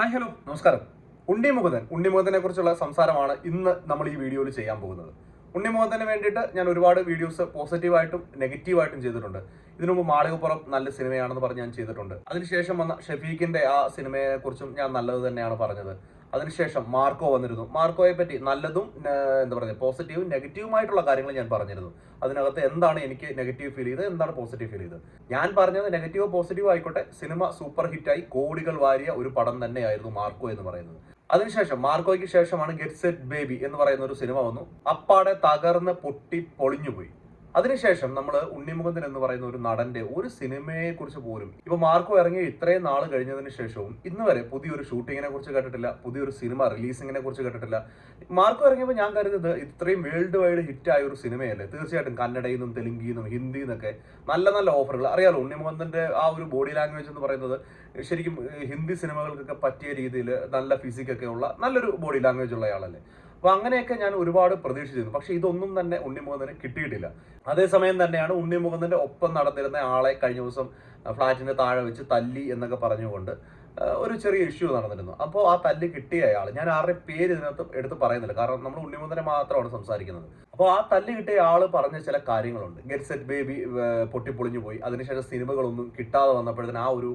Hi hello. നമസ്കാരം. ഉണ്ണി മുകുന്ദൻ ഉണ്ണി മുകുന്ദനെ കുറിച്ചുള്ള സംസാരമാണ് ഇന്ന് നമ്മൾ ഈ വീഡിയോയിൽ ചെയ്യാൻ പോകുന്നത്. ഉണ്ണി മുകുന്ദന് വേണ്ടിയിട്ട് ഞാൻ ഒരുപാട് വീഡിയോസ് പോസിറ്റീവായിട്ടും നെഗറ്റീവായിട്ടും ചെയ്തിട്ടുണ്ട്. ഇതിനു മുമ്പ് മാളികപ്പുറം നല്ല സിനിമയാണെന്ന് പറഞ്ഞ് ഞാൻ ചെയ്തിട്ടുണ്ട്. അതിനുശേഷം വന്ന ഷഫീഖിന്റെ ആ സിനിമയെക്കുറിച്ചും ഞാൻ നല്ലത് തന്നെയാണ് പറഞ്ഞത്. അതിനുശേഷം മാർക്കോ വന്നിരുന്നു. മാർക്കോയെ പറ്റി നല്ലതും എന്താ പറയുക പോസിറ്റീവും നെഗറ്റീവുമായിട്ടുള്ള കാര്യങ്ങൾ ഞാൻ പറഞ്ഞിരുന്നു. അതിനകത്ത് എന്താണ് എനിക്ക് നെഗറ്റീവ് ഫീൽ ചെയ്തത് എന്താണ് പോസിറ്റീവ് ഫീൽ ചെയ്തത്? ഞാൻ പറഞ്ഞത് നെഗറ്റീവോ പോസിറ്റീവോ ആയിക്കോട്ടെ സിനിമ സൂപ്പർ ഹിറ്റായി കോടികൾ വാരിയ ഒരു പടം തന്നെയായിരുന്നു മാർക്കോ എന്ന് പറയുന്നത്. അതിനുശേഷം മാർക്കോയ്ക്ക് ശേഷമാണ് ഗെറ്റ് സെറ്റ് ബേബി എന്ന് പറയുന്ന ഒരു സിനിമ വന്നു. അപ്പാടെ തകർന്ന് പൊട്ടി പൊളിഞ്ഞുപോയി. അതിനുശേഷം നമ്മൾ ഉണ്ണിമുഖന്തൻ എന്ന് പറയുന്ന ഒരു നടന്റെ ഒരു സിനിമയെ കുറിച്ച് പോലും ഇപ്പൊ മാർക്കോ ഇറങ്ങി ഇത്രയും നാൾ കഴിഞ്ഞതിന് ശേഷവും ഇന്ന് വരെ പുതിയൊരു ഷൂട്ടിങ്ങിനെ കുറിച്ച് കേട്ടിട്ടില്ല പുതിയൊരു സിനിമ റിലീസിങ്ങിനെ കുറിച്ച് കേട്ടിട്ടില്ല. മാർക്കോ ഇറങ്ങിയപ്പോൾ ഞാൻ കരുതുന്നത് ഇത്രയും വേൾഡ് വൈഡ് ഹിറ്റ് ആയ ഒരു സിനിമയല്ലേ? തീർച്ചയായിട്ടും കന്നഡയിൽ നിന്നും തെലുങ്കിൽ നിന്നും ഹിന്ദിയിൽ നിന്നൊക്കെ നല്ല നല്ല ഓഫറുകൾ. അറിയാലോ ഉണ്ണിമുഖന്തന്റെ ആ ഒരു ബോഡി ലാംഗ്വേജ് എന്ന് പറയുന്നത് ശരിക്കും ഹിന്ദി സിനിമകൾക്കൊക്കെ പറ്റിയ രീതിയിൽ നല്ല ഫിസിക്കൊക്കെ ഉള്ള നല്ലൊരു ബോഡി ലാംഗ്വേജ് ഉള്ള ആളല്ലേ അപ്പൊ അങ്ങനെയൊക്കെ ഞാൻ ഒരുപാട് പ്രതീക്ഷിച്ചിരുന്നു. പക്ഷെ ഇതൊന്നും തന്നെ ഉണ്ണിമുഖന്തന് കിട്ടിയിട്ടില്ല. അതേസമയം തന്നെയാണ് ഉണ്ണിമുഖന്തന്റെ ഒപ്പം നടന്നിരുന്ന ആളെ കഴിഞ്ഞ ദിവസം ഫ്ലാറ്റിന്റെ താഴെ വെച്ച് തല്ലി എന്നൊക്കെ പറഞ്ഞുകൊണ്ട് ഒരു ചെറിയ ഇഷ്യൂ നടന്നിരുന്നു. അപ്പോൾ ആ തല്ല് കിട്ടിയ അയാൾ ഞാൻ ആരുടെ പേര് ഇതിനകത്ത് എടുത്ത് പറയുന്നില്ല. കാരണം നമ്മൾ ഉണ്ണിമുഖന്തനെ മാത്രമാണ് സംസാരിക്കുന്നത്. അപ്പോൾ ആ തല്ല് കിട്ടിയ ആൾ പറഞ്ഞ ചില കാര്യങ്ങളുണ്ട്. ഗെറ്റ് സെറ്റ് ബേബി പൊട്ടിപ്പൊളിഞ്ഞു പോയി. അതിനുശേഷം സിനിമകളൊന്നും കിട്ടാതെ വന്നപ്പോഴത്തേന് ആ ഒരു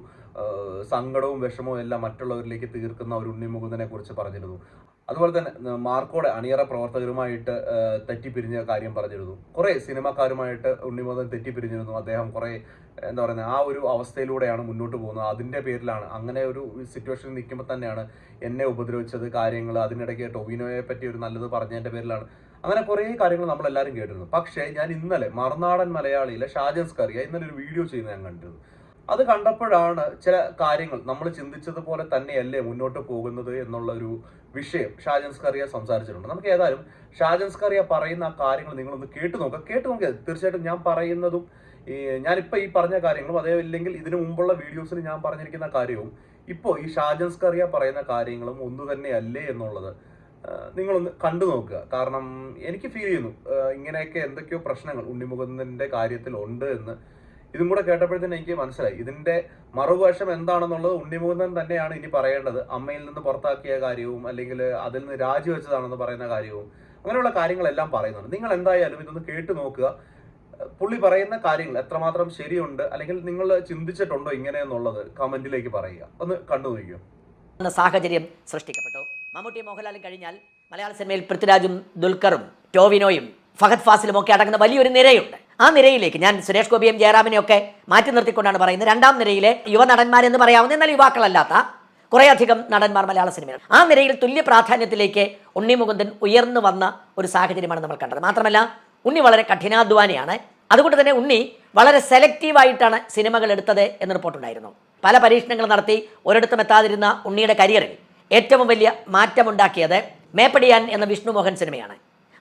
സങ്കടവും വിഷമവും എല്ലാം മറ്റുള്ളവരിലേക്ക് തീർക്കുന്ന ഒരു ഉണ്ണിമുകുന്ദനെ കുറിച്ച് പറഞ്ഞിരുന്നു. അതുപോലെ തന്നെ മാർക്കോടെ അണിയറ പ്രവർത്തകരുമായിട്ട് തെറ്റിപ്പിരിഞ്ഞ കാര്യം പറഞ്ഞിരുന്നു. കുറെ സിനിമാക്കാരുമായിട്ട് ഉണ്ണിമോദൻ തെറ്റിപ്പിരിഞ്ഞിരുന്നു. അദ്ദേഹം കുറെ എന്താ പറയുന്നത് ആ ഒരു അവസ്ഥയിലൂടെയാണ് മുന്നോട്ട് പോകുന്നത്. അതിന്റെ പേരിലാണ് അങ്ങനെ ഒരു സിറ്റുവേഷനിൽ നിൽക്കുമ്പോൾ തന്നെയാണ് എന്നെ ഉപദ്രവിച്ചത് കാര്യങ്ങൾ അതിനിടയ്ക്ക് ടൊവിനോയെ പറ്റി ഒരു നല്ലത് പറഞ്ഞതിന്റെ പേരിലാണ്. അങ്ങനെ കുറേ കാര്യങ്ങൾ നമ്മൾ എല്ലാവരും കേട്ടിരുന്നു. പക്ഷേ ഞാൻ ഇന്നലെ മറുനാടൻ മലയാളിയിലെ ഷാജൻസ് കറിയ ഇന്നലെ ഒരു വീഡിയോ ചെയ്യുന്നത് ഞാൻ കണ്ടിരുന്നു. അത് കണ്ടപ്പോഴാണ് ചില കാര്യങ്ങൾ. നമ്മൾ ചിന്തിച്ചതുപോലെ തന്നെയല്ലേ മുന്നോട്ട് പോകുന്നത് എന്നുള്ള ഒരു വിഷയം ഷാജൻസ് കറിയ സംസാരിച്ചിട്ടുണ്ട്. നമുക്ക് ഏതായാലും ഷാജൻസ് കറിയ പറയുന്ന ആ കാര്യങ്ങൾ നിങ്ങളൊന്ന് കേട്ടു നോക്കുക കേട്ടു നോക്കിയാൽ തീർച്ചയായിട്ടും ഞാൻ പറയുന്നതും ഈ ഞാനിപ്പോൾ ഈ പറഞ്ഞ കാര്യങ്ങളും അതേ ഇല്ലെങ്കിൽ ഇതിനു മുമ്പുള്ള വീഡിയോസിൽ ഞാൻ പറഞ്ഞിരിക്കുന്ന കാര്യവും ഇപ്പോൾ ഈ ഷാജൻസ് കറിയ പറയുന്ന കാര്യങ്ങളും ഒന്നു തന്നെയല്ലേ എന്നുള്ളത് നിങ്ങളൊന്ന് കണ്ടു നോക്കുക. കാരണം എനിക്ക് ഫീൽ ചെയ്യുന്നു ഇങ്ങനെയൊക്കെ എന്തൊക്കെയോ പ്രശ്നങ്ങൾ ഉണ്ണിമുകുന്ദന്റെ കാര്യത്തിൽ ഉണ്ട് എന്ന്. ഇതും കൂടെ കേട്ടപ്പോഴത്തേന് എനിക്ക് മനസ്സിലായി. ഇതിന്റെ മറുവശം എന്താണെന്നുള്ളത് ഉണ്ണിമുകുന്ദൻ തന്നെയാണ് ഇനി പറയേണ്ടത്. അമ്മയിൽ നിന്ന് പുറത്താക്കിയ കാര്യവും അല്ലെങ്കിൽ അതിൽ നിന്ന് രാജിവെച്ചതാണെന്ന് പറയുന്ന കാര്യവും അങ്ങനെയുള്ള കാര്യങ്ങളെല്ലാം പറയുന്നുണ്ട്. നിങ്ങൾ എന്തായാലും ഇതൊന്ന് കേട്ടു നോക്കുക. പുള്ളി പറയുന്ന കാര്യങ്ങൾ എത്രമാത്രം ശരിയുണ്ട് അല്ലെങ്കിൽ നിങ്ങൾ ചിന്തിച്ചിട്ടുണ്ടോ ഇങ്ങനെ എന്നുള്ളത് കമന്റിലേക്ക് പറയുക. ഒന്ന് കണ്ടു നോക്കിയോ സാഹചര്യം സൃഷ്ടിക്കപ്പെട്ടു. മമ്മൂട്ടി മോഹൻലാലും കഴിഞ്ഞാൽ മലയാള സിനിമയിൽ പൃഥ്വിരാജും ദുൽഖറും ടോവിനോയും ഫഹദ് ഫാസിലും ഒക്കെ അടങ്ങുന്ന വലിയൊരു നിരയുണ്ട്. ആ നിരയിലേക്ക് ഞാൻ സുരേഷ് ഗോപിയും ജയറാമിനെയൊക്കെ മാറ്റി നിർത്തിക്കൊണ്ടാണ് പറയുന്നത്. രണ്ടാം നിരയിലെ യുവനടന്മാരെന്ന് പറയാവുന്ന എന്നാൽ യുവാക്കളല്ലാത്ത കുറേയധികം നടന്മാർ മലയാള സിനിമയിൽ. ആ നിരയിൽ തുല്യ പ്രാധാന്യത്തിലേക്ക് ഉണ്ണി മുകുന്ദൻ ഉയർന്നു വന്ന ഒരു സാഹചര്യമാണ് നമ്മൾ കണ്ടത്. മാത്രമല്ല ഉണ്ണി വളരെ കഠിനാധ്വാനിയാണ്. അതുകൊണ്ട് തന്നെ ഉണ്ണി വളരെ സെലക്റ്റീവായിട്ടാണ് സിനിമകൾ എടുത്തത് എന്ന് റിപ്പോർട്ടുണ്ടായിരുന്നു പല പരീക്ഷണങ്ങൾ നടത്തി ഒരിടത്തും എത്താതിരുന്ന ഉണ്ണിയുടെ കരിയറിൽ ഏറ്റവും വലിയ മാറ്റമുണ്ടാക്കിയത് മേപ്പടിയാൻ എന്ന വിഷ്ണു മോഹൻ സിനിമയാണ്.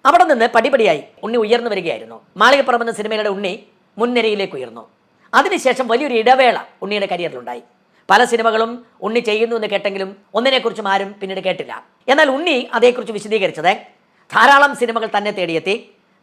അവിടെ നിന്ന് പടിപടിയായി ഉണ്ണി ഉയർന്നു വരികയായിരുന്നു. മാളികപ്പുറം എന്ന സിനിമയുടെ ഉണ്ണി മുൻനിരയിലേക്ക് ഉയർന്നു അതിനുശേഷം വലിയൊരു ഇടവേള ഉണ്ണിയുടെ കരിയറിലുണ്ടായി. പല സിനിമകളും ഉണ്ണി ചെയ്യുന്നു എന്ന് കേട്ടെങ്കിലും ഒന്നിനെക്കുറിച്ചും ആരും പിന്നീട് കേട്ടില്ല. എന്നാൽ ഉണ്ണി അതേക്കുറിച്ച് വിശദീകരിച്ചത് ധാരാളം സിനിമകൾ തന്നെ തേടിയെത്തി.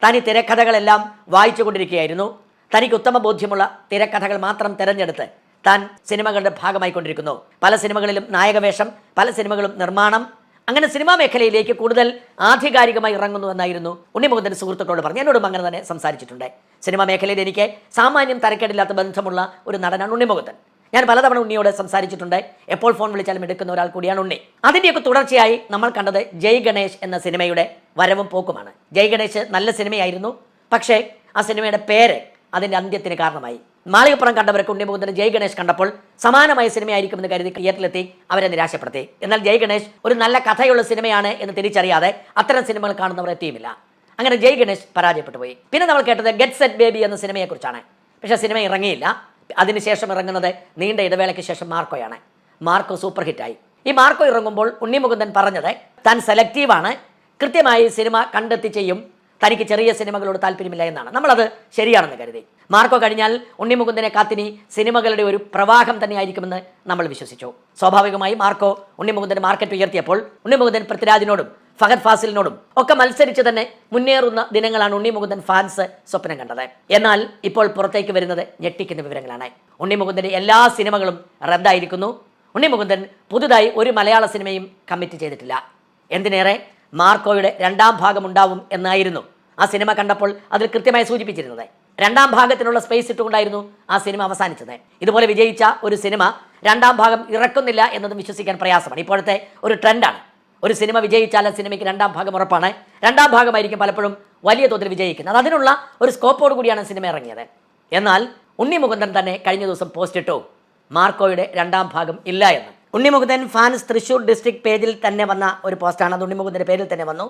തനി തിരക്കഥകളെല്ലാം വായിച്ചു കൊണ്ടിരിക്കുകയായിരുന്നു. തനിക്ക് ഉത്തമ ബോധ്യമുള്ള തിരക്കഥകൾ മാത്രം തിരഞ്ഞെടുത്ത് താൻ സിനിമകളുടെ ഭാഗമായിക്കൊണ്ടിരിക്കുന്നു പല സിനിമകളിലും നായകവേഷം പല സിനിമകളും നിർമ്മാണം അങ്ങനെ സിനിമാ മേഖലയിലേക്ക് കൂടുതൽ ആധികാരികമായി ഇറങ്ങുന്നു എന്നായിരുന്നു ഉണ്ണിമുഖത്തിന്റെ സുഹൃത്തുക്കളോട് പറഞ്ഞു എന്നോടും അങ്ങനെ തന്നെ സംസാരിച്ചിട്ടുണ്ട്. സിനിമാ മേഖലയിൽ എനിക്ക് സാമാന്യം തരക്കേടില്ലാത്ത ബന്ധമുള്ള ഒരു നടനാണ് ഉണ്ണിമുഖത്തൻ ഞാൻ പലതവണ ഉണ്ണിയോട് സംസാരിച്ചിട്ടുണ്ട്. എപ്പോൾ ഫോൺ വിളിച്ചാലും എടുക്കുന്ന ഒരാൾ കൂടിയാണ് ഉണ്ണി. അതിന്റെയൊക്കെ തുടർച്ചയായി നമ്മൾ കണ്ടത് ജയ് ഗണേഷ് എന്ന സിനിമയുടെ വരവും പോക്കുമാണ്. ജയ് ഗണേഷ് നല്ല സിനിമയായിരുന്നു. പക്ഷേ ആ സിനിമയുടെ പേര് അതിന്റെ അന്ത്യത്തിന് കാരണമായി. മാളികപ്പുറം കണ്ടവർക്ക് ഉണ്ണിമുഖത്തിന് ജയ് ഗണേഷ് കണ്ടപ്പോൾ സമാനമായ സിനിമയായിരിക്കുമെന്ന് കരുതി തിയേറ്ററിലെത്തി അവരെ നിരാശപ്പെടുത്തി. എന്നാൽ ജയ് ഗണേഷ് ഒരു നല്ല കഥയുള്ള സിനിമയാണ് എന്ന് തിരിച്ചറിയാതെ അത്തരം സിനിമകൾ കാണുന്നവർ എത്തിയുമില്ല. അങ്ങനെ ജയ് ഗണേഷ് പരാജയപ്പെട്ടു പോയി. പിന്നെ നമ്മൾ കേട്ടത് ഗെറ്റ് സെറ്റ് ബേബി എന്ന സിനിമയെക്കുറിച്ചാണ്. പക്ഷേ സിനിമ ഇറങ്ങിയില്ല. അതിനുശേഷം ഇറങ്ങുന്നത് നീണ്ട ഇടവേളയ്ക്ക് ശേഷം മാർക്കോയാണ്. മാർക്കോ സൂപ്പർ ഹിറ്റായി. ഈ മാർക്കോ ഇറങ്ങുമ്പോൾ ഉണ്ണിമുകുന്ദൻ പറഞ്ഞത് താൻ സെലക്റ്റീവാണ് കൃത്യമായി സിനിമ കണ്ടെത്തി ചെയ്യും. തനിക്ക് ചെറിയ സിനിമകളോട് താല്പര്യമില്ല എന്നാണ്. നമ്മളത് ശരിയാണെന്ന് കരുതി. മാർക്കോ കഴിഞ്ഞാൽ ഉണ്ണിമുകുന്ദനെ കാത്തിനി സിനിമകളുടെ ഒരു പ്രവാഹം തന്നെയായിരിക്കുമെന്ന് നമ്മൾ വിശ്വസിച്ചു. സ്വാഭാവികമായി മാർക്കോ ഉണ്ണിമുകുന്ദൻ മാർക്കറ്റ് ഉയർത്തിയപ്പോൾ ഉണ്ണിമുകുന്ദൻ പൃഥ്വിരാജിനോടും ഫഹദ് ഫാസിലിനോടും ഒക്കെ മത്സരിച്ച് തന്നെ മുന്നേറുന്ന ദിനങ്ങളാണ് ഉണ്ണിമുകുന്ദൻ ഫാൻസ് സ്വപ്നം കണ്ടത്. എന്നാൽ ഇപ്പോൾ പുറത്തേക്ക് വരുന്നത് ഞെട്ടിക്കുന്ന വിവരങ്ങളാണ്. ഉണ്ണിമുകുന്ദന്റെ എല്ലാ സിനിമകളും റദ്ദായിരിക്കുന്നു. ഉണ്ണിമുകുന്ദൻ പുതുതായി ഒരു മലയാള സിനിമയും കമ്മിറ്റ് ചെയ്തിട്ടില്ല. എന്തിനേറെ മാർക്കോയുടെ രണ്ടാം ഭാഗം ഉണ്ടാവും എന്നായിരുന്നു ആ സിനിമ കണ്ടപ്പോൾ അതിൽ കൃത്യമായി സൂചിപ്പിച്ചിരുന്നത്. രണ്ടാം ഭാഗത്തിനുള്ള സ്പേസ് ഇട്ടുകൊണ്ടായിരുന്നു ആ സിനിമ അവസാനിച്ചത്. ഇതുപോലെ വിജയിച്ച ഒരു സിനിമ രണ്ടാം ഭാഗം ഇറക്കുന്നില്ല എന്നതും വിശ്വസിക്കാൻ പ്രയാസമാണ്. ഇപ്പോഴത്തെ ഒരു ട്രെൻഡാണ് ഒരു സിനിമ വിജയിച്ചാൽ ആ സിനിമയ്ക്ക് രണ്ടാം ഭാഗം ഉറപ്പാണ്. രണ്ടാം ഭാഗമായിരിക്കും പലപ്പോഴും വലിയ തോതിൽ വിജയിക്കുന്നത്. അതിനുള്ള ഒരു സ്കോപ്പോട് കൂടിയാണ് സിനിമ ഇറങ്ങിയത്. എന്നാൽ ഉണ്ണി മുകുന്ദൻ തന്നെ കഴിഞ്ഞ ദിവസം പോസ്റ്റ് ഇട്ടു. മാർക്കോയുടെ രണ്ടാം ഭാഗം ഇല്ല എന്ന്. ഉണ്ണിമുകുന്ദൻ ഫാൻസ് തൃശൂർ ഡിസ്ട്രിക്ട് പേജിൽ തന്നെ വന്ന ഒരു പോസ്റ്റാണ് അത് ഉണ്ണിമുകുന്ദന്റെ പേരിൽ തന്നെ വന്നു.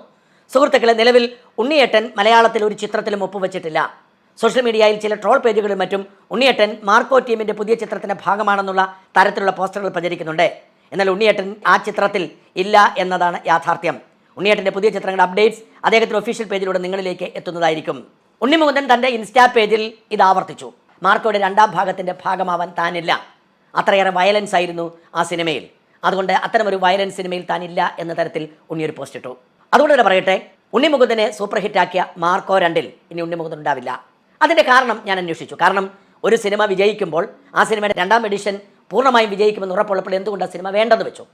സുഹൃത്തുക്കളെ നിലവിൽ ഉണ്ണിയേട്ടൻ മലയാളത്തിൽ ഒരു ചിത്രത്തിലും ഒപ്പുവെച്ചിട്ടില്ല. സോഷ്യൽ മീഡിയയിൽ ചില ട്രോൾ പേജുകളും മറ്റും ഉണ്ണിയേട്ടൻ മാർക്കോ ടീമിന്റെ പുതിയ ചിത്രത്തിന്റെ ഭാഗമാണെന്നുള്ള തരത്തിലുള്ള പോസ്റ്ററുകൾ പ്രചരിക്കുന്നുണ്ട്. എന്നാൽ ഉണ്ണിയേട്ടൻ ആ ചിത്രത്തിൽ ഇല്ല എന്നതാണ് യാഥാർത്ഥ്യം. ഉണ്ണിയേട്ടന്റെ പുതിയ ചിത്രങ്ങളുടെ അപ്ഡേറ്റ്സ് അദ്ദേഹത്തിന്റെ ഒഫീഷ്യൽ പേജിലൂടെ നിങ്ങളിലേക്ക് എത്തുന്നതായിരിക്കും. ഉണ്ണിമുകുന്ദൻ തന്റെ ഇൻസ്റ്റാ പേജിൽ ഇത് ആവർത്തിച്ചു. മാർക്കോയുടെ രണ്ടാം ഭാഗത്തിന്റെ ഭാഗമാവാൻ താനില്ല. അത്രയേറെ വയലൻസ് ആയിരുന്നു ആ സിനിമയിൽ. അതുകൊണ്ട് അത്തരമൊരു വയലൻസ് സിനിമയിൽ താനില്ല എന്ന തരത്തിൽ ഉണ്ണി ഒരു പോസ്റ്റ് ഇട്ടു. അതുകൊണ്ട് തന്നെ പറയട്ടെ ഉണ്ണിമുകുന്ദനെ സൂപ്പർ ഹിറ്റാക്കിയ മാർക്കോ രണ്ടിൽ ഇനി ഉണ്ണിമുകുന്ദൻ ഉണ്ടാവില്ല. അതിന്റെ കാരണം ഞാൻ അന്വേഷിച്ചു. കാരണം ഒരു സിനിമ വിജയിക്കുമ്പോൾ ആ സിനിമയുടെ രണ്ടാം എഡിഷൻ പൂർണമായും വിജയിക്കുമെന്ന് ഉറപ്പുള്ളപ്പോൾ എന്തുകൊണ്ട് ആ സിനിമ വേണ്ടെന്ന് വെച്ചു?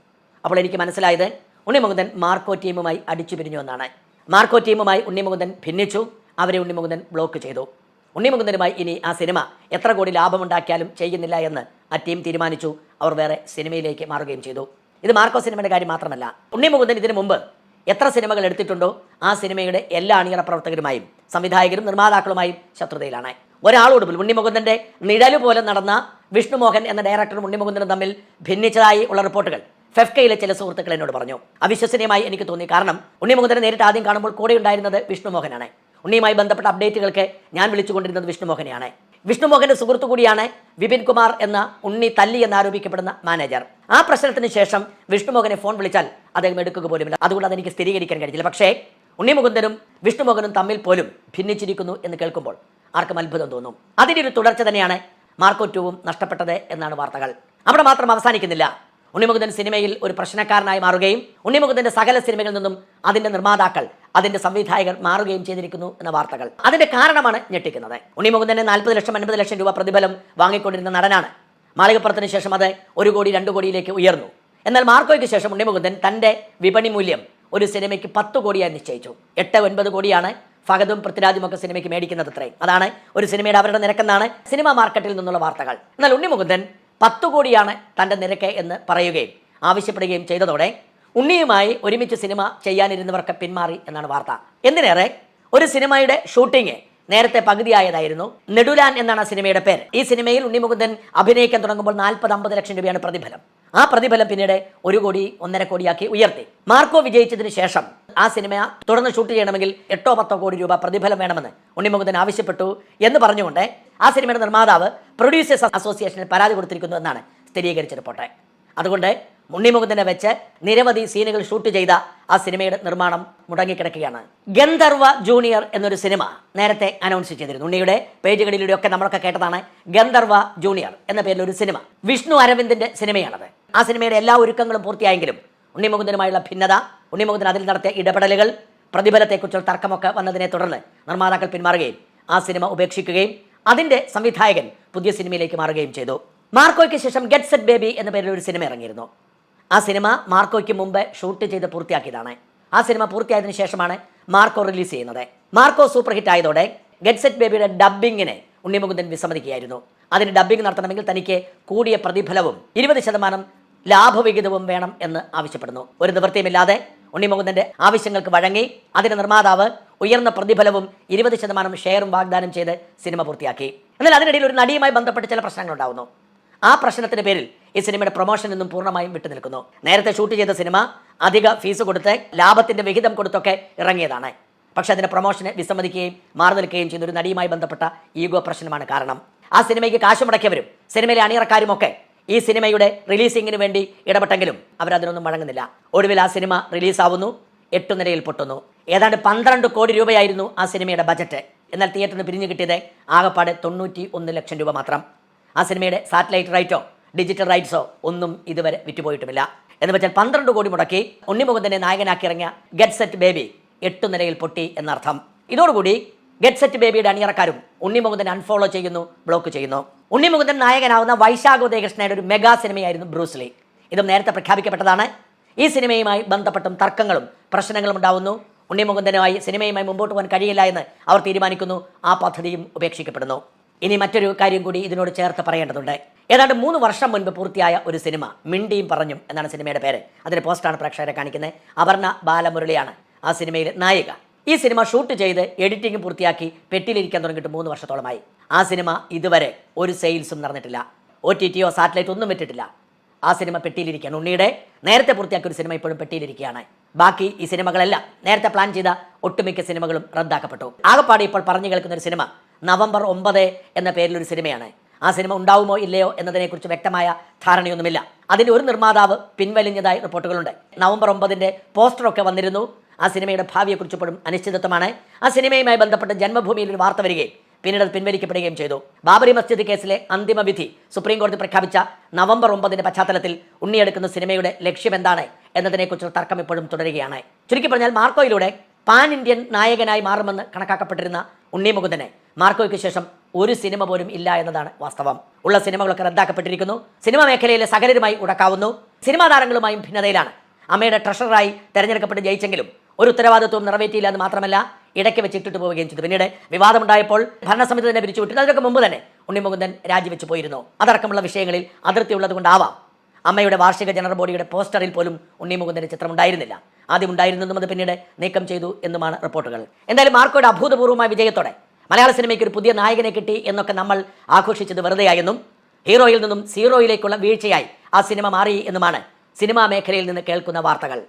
അപ്പോൾ എനിക്ക് മനസ്സിലായത് ഉണ്ണിമുകുന്ദൻ മാർക്കോ ടീമുമായി അടിച്ചു പിരിഞ്ഞു എന്നാണ്. മാർക്കോ ടീമുമായി ഉണ്ണിമുകുന്ദൻ ഭിന്നിച്ചു അവരെ ഉണ്ണിമുകുന്ദൻ ബ്ലോക്ക് ചെയ്തു. ഉണ്ണിമുകുന്ദനുമായി ഇനി ആ സിനിമ എത്ര കോടി ലാഭമുണ്ടാക്കിയാലും ചെയ്യുന്നില്ല എന്ന് ആ ടീം തീരുമാനിച്ചു. അവർ വേറെ സിനിമയിലേക്ക് മാറുകയും ചെയ്തു. ഇത് മാർക്കോ സിനിമയുടെ കാര്യം മാത്രമല്ല. ഉണ്ണിമുകുന്ദൻ ഇതിനു മുമ്പ് എത്ര സിനിമകൾ എടുത്തിട്ടുണ്ടോ ആ സിനിമയുടെ എല്ലാ അണിയറ പ്രവർത്തകരുമായും സംവിധായകരും നിർമ്മാതാക്കളുമായും ശത്രുതയിലാണ്. ഒരാളോട് പോലും ഉണ്ണിമുകുന്ദന്റെ നിഴൽ പോലെ നടന്ന വിഷ്ണുമോഹൻ എന്ന ഡയറക്ടറും ഉണ്ണിമുകുന്ദനും തമ്മിൽ ഭിന്നിച്ചതായി ഉള്ള റിപ്പോർട്ടുകൾ ഫെഫ്കയിലെ ചില സുഹൃത്തുക്കൾ എന്നോട് പറഞ്ഞു. അവിശ്വസനീയമായി എനിക്ക് തോന്നി. കാരണം ഉണ്ണിമുകുന്ദനെ നേരിട്ട് ആദ്യം കാണുമ്പോൾ കൂടെ ഉണ്ടായിരുന്നത് വിഷ്ണുമോഹനാണ്. ഉണ്ണിയുമായി ബന്ധപ്പെട്ട അപ്ഡേറ്റുകൾക്ക് ഞാൻ വിളിച്ചുകൊണ്ടിരുന്നത് വിഷ്ണുമോഹനെയാണ്. വിഷ്ണുമോഹന്റെ സുഹൃത്തു കൂടിയാണ് വിപിൻ കുമാർ എന്ന ഉണ്ണി തല്ലി എന്ന് ആരോപിക്കപ്പെടുന്ന മാനേജർ. ആ പ്രശ്നത്തിന് ശേഷം വിഷ്ണുമോഹനെ ഫോൺ വിളിച്ചാൽ അദ്ദേഹം എടുക്കുക പോലുമില്ല. അതുകൊണ്ട് അതെനിക്ക് സ്ഥിരീകരിക്കാൻ കഴിഞ്ഞില്ല. പക്ഷേ ഉണ്ണിമുകുന്ദനും വിഷ്ണുമോഹനും തമ്മിൽ പോലും ഭിന്നിച്ചിരിക്കുന്നു എന്ന് കേൾക്കുമ്പോൾ ആർക്കും അത്ഭുതം തോന്നും. അതിന്റെ ഒരു തുടർച്ച തന്നെയാണ് മാർക്കോ ടൂവും നഷ്ടപ്പെട്ടത് എന്നാണ് വാർത്തകൾ. അവിടെ മാത്രം അവസാനിക്കുന്നില്ല. ഉണ്ണിമുകുന്ദൻ സിനിമയിൽ ഒരു പ്രശ്നക്കാരനായി മാറുകയും ഉണ്ണിമുകുന്ദന്റെ സകല സിനിമകളിൽ നിന്നും അതിന്റെ നിർമ്മാതാക്കൾ അതിന്റെ സംവിധായകർ മാറുകയും ചെയ്തിരിക്കുന്നു എന്ന വാർത്തകൾ. അതിന്റെ കാരണമാണ് ഞെട്ടിക്കുന്നത്. ഉണ്ണിമുകുന്ദന് നാൽപ്പത് ലക്ഷം അൻപത് ലക്ഷം രൂപ പ്രതിഫലം വാങ്ങിക്കൊണ്ടിരുന്ന നടനാണ്. മാളികപ്പുറത്തിന് ശേഷം അത് ഒരു കോടി രണ്ട് കോടിയിലേക്ക് ഉയർന്നു. എന്നാൽ മാർക്കോയ്ക്ക് ശേഷം ഉണ്ണിമുകുന്ദൻ തന്റെ വിപണി മൂല്യം ഒരു സിനിമയ്ക്ക് പത്ത് കോടിയായി നിശ്ചയിച്ചു. എട്ട് ഒൻപത് കോടിയാണ് ഫഹദും പൃഥ്വിരാജും ഒക്കെ സിനിമയ്ക്ക് മേടിക്കുന്നത് അത്രയും. അതാണ് ഒരു സിനിമയുടെ അവരുടെ നിരക്കെന്നാണ് സിനിമാ മാർക്കറ്റിൽ നിന്നുള്ള വാർത്തകൾ. എന്നാൽ ഉണ്ണിമുകുന്ദൻ പത്ത് കോടിയാണ് തന്റെ നിരക്ക് എന്ന് പറയുകയും ആവശ്യപ്പെടുകയും ചെയ്തതോടെ ഉണ്ണിയുമായി ഒരുമിച്ച് സിനിമ ചെയ്യാനിരുന്നവർക്ക് പിന്മാറി എന്നാണ് വാർത്ത. എന്തിനേറെ? ഒരു സിനിമയുടെ ഷൂട്ടിംഗ് നേരത്തെ പകുതിയായതായിരുന്നു. നെടുലാൻ എന്നാണ് സിനിമയുടെ പേര്. ഈ സിനിമയിൽ ഉണ്ണിമുകുന്ദൻ അഭിനയിക്കാൻ തുടങ്ങുമ്പോൾ നാൽപ്പത് അമ്പത് ലക്ഷം രൂപയാണ് പ്രതിഫലം. ആ പ്രതിഫലം പിന്നീട് ഒരു കോടി ഒന്നര കോടിയാക്കി ഉയർത്തി. മാർക്കോ വിജയിച്ചതിന് ശേഷം ആ സിനിമ തുടർന്ന് ഷൂട്ട് ചെയ്യണമെങ്കിൽ എട്ടോ പത്തോ കോടി രൂപ പ്രതിഫലം വേണമെന്ന് ഉണ്ണിമുകുന്ദൻ ആവശ്യപ്പെട്ടു എന്ന് പറഞ്ഞുകൊണ്ട് ആ സിനിമയുടെ നിർമ്മാതാവ് പ്രൊഡ്യൂസേഴ്സ് അസോസിയേഷനിൽ പരാതി കൊടുത്തിരിക്കുന്നു എന്നാണ് സ്ഥിരീകരിച്ച റിപ്പോർട്ട് അതുകൊണ്ട് ഉണ്ണിമുകുന്ദനെ വെച്ച് നിരവധി സീനുകൾ ഷൂട്ട് ചെയ്ത ആ സിനിമയുടെ നിർമ്മാണം മുടങ്ങിക്കിടക്കുകയാണ്. ഗന്ധർവ ജൂനിയർ എന്നൊരു സിനിമ നേരത്തെ അനൗൺസ് ചെയ്തിരുന്നു. ഉണ്ണിയുടെ പേജുകളിലൂടെയൊക്കെ നമ്മളൊക്കെ കേട്ടതാണ് ഗന്ധർവ ജൂനിയർ എന്ന പേരിൽ ഒരു സിനിമ. വിഷ്ണു അരവിന്ദിന്റെ സിനിമയാണത്. ആ സിനിമയുടെ എല്ലാ ഒരുക്കങ്ങളും പൂർത്തിയായെങ്കിലും ഉണ്ണിമുകുന്ദനുമായുള്ള ഭിന്നത ഉണ്ണിമുകുന്ദൻ അതിൽ നടത്തിയ ഇടപെടലുകൾ പ്രതിഫലത്തെക്കുറിച്ചുള്ള തർക്കമൊക്കെ വന്നതിനെ തുടർന്ന് നിർമ്മാതാക്കൾ പിന്മാറുകയും ആ സിനിമ ഉപേക്ഷിക്കുകയും അതിന്റെ സംവിധായകൻ പുതിയ സിനിമയിലേക്ക് മാറുകയും ചെയ്തു. മാർക്കോയ്ക്ക് ശേഷം ഗെറ്റ് സെറ്റ് ബേബി എന്ന പേരിൽ ഒരു സിനിമ ഇറങ്ങിയിരുന്നു. ആ സിനിമ മാർക്കോയ്ക്ക് മുമ്പ് ഷൂട്ട് ചെയ്ത് പൂർത്തിയാക്കിയതാണ്. ആ സിനിമ പൂർത്തിയായതിനു ശേഷമാണ് മാർക്കോ റിലീസ് ചെയ്യുന്നത്. മാർക്കോ സൂപ്പർ ഹിറ്റ് ആയതോടെ ഗെറ്റ് സെറ്റ് ബേബിയുടെ ഡബ്ബിങ്ങിനെ ഉണ്ണിമുകുന്ദൻ വിസമ്മതിക്കുകയായിരുന്നു. അതിന് ഡബ്ബിംഗ് നടത്തണമെങ്കിൽ തനിക്ക് കൂടിയ പ്രതിഫലവും ഇരുപത് ശതമാനം ലാഭവിഹിതവും വേണം എന്ന് ആവശ്യപ്പെടുന്നു. ഒരു നിവൃത്തിയുമില്ലാതെ ഉണ്ണിമുകുന്ദന്റെ ആവശ്യങ്ങൾക്ക് വഴങ്ങി അതിന്റെ നിർമ്മാതാവ് ഉയർന്ന പ്രതിഫലവും ഇരുപത് ശതമാനം ഷെയറും വാഗ്ദാനം ചെയ്ത് സിനിമ പൂർത്തിയാക്കി. എന്നാൽ അതിനിടയിൽ ഒരു നടിയുമായി ബന്ധപ്പെട്ട് ചില പ്രശ്നങ്ങൾ ഉണ്ടാവുന്നു. ആ പ്രശ്നത്തിന്റെ പേരിൽ ഈ സിനിമയുടെ പ്രൊമോഷൻ നിന്നും പൂർണമായും വിട്ടുനിൽക്കുന്നു നേരത്തെ ഷൂട്ട് ചെയ്ത സിനിമ അധിക ഫീസ് കൊടുത്ത് ലാഭത്തിന്റെ വിഹിതം കൊടുത്തൊക്കെ ഇറങ്ങിയതാണ്. പക്ഷെ അതിന്റെ പ്രൊമോഷനെ വിസമ്മതിക്കുകയും മാറി നിൽക്കുകയും ചെയ്യുന്ന ഒരു നടിയുമായി ബന്ധപ്പെട്ട ഈഗോ പ്രശ്നമാണ് കാരണം. ആ സിനിമയ്ക്ക് കാശ് മുടക്കിയവരും സിനിമയിലെ അണിയറക്കാരുമൊക്കെ ഈ സിനിമയുടെ റിലീസിങ്ങിന് വേണ്ടി ഇടപെട്ടെങ്കിലും അവരതിനൊന്നും വഴങ്ങുന്നില്ല. ഒടുവിൽ ആ സിനിമ റിലീസാവുന്നു എട്ടു നിലയിൽ പൊട്ടുന്നു. ഏതാണ്ട് പന്ത്രണ്ട് കോടി രൂപയായിരുന്നു ആ സിനിമയുടെ ബജറ്റ്. എന്നാൽ തിയേറ്ററിന് പിരിഞ്ഞു കിട്ടിയത് ആകപ്പാടെ തൊണ്ണൂറ്റി ഒന്ന് ലക്ഷം രൂപ മാത്രം. ആ സിനിമയുടെ സാറ്റലൈറ്റ് റൈറ്റോ ഡിജിറ്റൽ റൈറ്റ്സോ ഒന്നും ഇതുവരെ വിറ്റുപോയിട്ടുമില്ല. എന്ന് വെച്ചാൽ പന്ത്രണ്ട് കോടി മുടക്കി ഉണ്ണിമുകുന്ദനെ നായകനാക്കി ഇറങ്ങിയ ഗെറ്റ് സെറ്റ് ബേബി എട്ടു നിലയിൽ പൊട്ടി എന്നർത്ഥം. ഇതോടുകൂടി ഗെറ്റ് സെറ്റ് ബേബിയുടെ അണിയറക്കാരും ഉണ്ണിമുകുന്ദൻ അൺഫോളോ ചെയ്യുന്നു ബ്ലോക്ക് ചെയ്യുന്നു. ഉണ്ണിമുകുന്ദൻ നായകനാവുന്ന വൈശാഖ ഉദയകൃഷ്ണയുടെ ഒരു മെഗാ സിനിമയായിരുന്നു ബ്രൂസ്ലി ഇതും നേരത്തെ പ്രഖ്യാപിക്കപ്പെട്ടതാണ്. ഈ സിനിമയുമായി ബന്ധപ്പെട്ടും തർക്കങ്ങളും പ്രശ്നങ്ങളും ഉണ്ടാവുന്നു. ഉണ്ണിമുകുന്ദനുമായി സിനിമയുമായി മുമ്പോട്ട് പോകാൻ കഴിയില്ല എന്ന് അവർ തീരുമാനിക്കുന്നു. ആ പദ്ധതിയും ഉപേക്ഷിക്കപ്പെടുന്നു. ഇനി മറ്റൊരു കാര്യം കൂടി ഇതിനോട് ചേർത്ത് പറയേണ്ടതുണ്ട്. ഏതാണ്ട് മൂന്ന് വർഷം മുൻപ് പൂർത്തിയായ ഒരു സിനിമ മിണ്ടിയും പറഞ്ഞു എന്നാണ് സിനിമയുടെ പേര്. അതിന്റെ പോസ്റ്റാണ് പ്രേക്ഷകരെ കാണിക്കുന്നത്. അപർണ ബാലമുരളിയാണ് ആ സിനിമയിൽ നായിക. ഈ സിനിമ ഷൂട്ട് ചെയ്ത് എഡിറ്റിംഗ് പൂർത്തിയാക്കി പെട്ടിയിലിരിക്കാൻ തുടങ്ങിയിട്ട് മൂന്ന് വർഷത്തോളമായി. ആ സിനിമ ഇതുവരെ ഒരു സെയിൽസും നടന്നിട്ടില്ല. ഒ ടി ടിയോ സാറ്റലൈറ്റ് ഒന്നും വിട്ടിട്ടില്ല. ആ സിനിമ പെട്ടിയിലിരിക്കുകയാണ് ഉണ്ണിയുടെ നേരത്തെ പൂർത്തിയാക്കിയ ഒരു സിനിമ ഇപ്പോഴും പെട്ടിയിലിരിക്കുകയാണ്. ബാക്കി ഈ സിനിമകളെല്ലാം നേരത്തെ പ്ലാൻ ചെയ്ത ഒട്ടുമിക്ക സിനിമകളും റദ്ദാക്കപ്പെട്ടു. ആകപ്പാടി ഇപ്പോൾ പറഞ്ഞു കേൾക്കുന്ന ഒരു സിനിമ നവംബർ ഒമ്പത് എന്ന പേരിലൊരു സിനിമയാണ്. ആ സിനിമ ഉണ്ടാവുമോ ഇല്ലയോ എന്നതിനെക്കുറിച്ച് വ്യക്തമായ ധാരണയൊന്നുമില്ല. അതിന്റെ ഒരു നിർമ്മാതാവ് പിൻവലിഞ്ഞതായി റിപ്പോർട്ടുകളുണ്ട്. നവംബർ ഒമ്പതിന്റെ പോസ്റ്ററൊക്കെ വന്നിരുന്നു. ആ സിനിമയുടെ ഭാവിയെക്കുറിച്ച് ഇപ്പോഴും അനിശ്ചിതത്വമാണ്. ആ സിനിമയുമായി ബന്ധപ്പെട്ട് ജന്മഭൂമിയിൽ ഒരു വാർത്ത വരികയും പിന്നീട് അത് പിൻവലിക്കപ്പെടുകയും ചെയ്തു. ബാബറി മസ്ജിദ് കേസിലെ അന്തിമ വിധി സുപ്രീം കോടതി പ്രഖ്യാപിച്ച നവംബർ ഒമ്പതിന്റെ പശ്ചാത്തലത്തിൽ ഉണ്ണിയെടുക്കുന്ന സിനിമയുടെ ലക്ഷ്യം എന്താണ് എന്നതിനെക്കുറിച്ചുള്ള തർക്കം ഇപ്പോഴും തുടരുകയാണ്. ചുരുക്കി പറഞ്ഞാൽ മാർക്കോയിലൂടെ പാൻ ഇന്ത്യൻ നായകനായി മാറുമെന്ന് കണക്കാക്കപ്പെട്ടിരുന്ന ഉണ്ണി മുകുന്ദനെ മാർക്കോയ്ക്ക് ശേഷം ഒരു സിനിമ പോലും ഇല്ല എന്നതാണ് വാസ്തവം. ഉള്ള സിനിമകളൊക്കെ റദ്ദാക്കപ്പെട്ടിരിക്കുന്നു. സിനിമാ മേഖലയിലെ സകലരുമായി ഉടക്കാവുന്നു. സിനിമാ താരങ്ങളുമായും ഭിന്നതയിലാണ്. അമ്മയുടെ ട്രഷററായി തെരഞ്ഞെടുക്കപ്പെട്ട് ജയിച്ചെങ്കിലും ഒരു ഉത്തരവാദിത്വം നിറവേറ്റിയില്ല എന്ന് മാത്രമല്ല ഇടയ്ക്ക് വെച്ചിട്ടിട്ട് പോവുകയും ചെയ്തു. പിന്നീട് വിവാദമുണ്ടായപ്പോൾ ഭരണസമിതി തന്നെ പിരിച്ചുവിട്ടു അതിനൊക്കെ മുമ്പ് തന്നെ ഉണ്ണിമുകുന്ദൻ രാജിവെച്ച് പോയിരുന്നു. അതടക്കമുള്ള വിഷയങ്ങളിൽ അതിർത്തി ഉള്ളതുകൊണ്ടാവാം അമ്മയുടെ വാർഷിക ജനറൽ ബോഡിയുടെ പോസ്റ്ററിൽ പോലും ഉണ്ണിമുകുന്ദന്റെ ചിത്രം ഉണ്ടായിരുന്നില്ല. ആദ്യം ഉണ്ടായിരുന്നതും അത് പിന്നീട് നീക്കം ചെയ്തു എന്നുമാണ് റിപ്പോർട്ടുകൾ. എന്തായാലും മാർക്കോയുടെ അഭൂതപൂർവമായ വിജയത്തോടെ മലയാള സിനിമയ്ക്ക് ഒരു പുതിയ നായകനെ കിട്ടി എന്നൊക്കെ നമ്മൾ ആഘോഷിച്ചത് വെറുതെയായെന്നും ഹീറോയിൽ നിന്നും സീറോയിലേക്കുള്ള വീഴ്ചയായി ആ സിനിമ മാറി എന്നുമാണ് സിനിമാ മേഖലയിൽ നിന്ന് കേൾക്കുന്ന വാർത്തകൾ.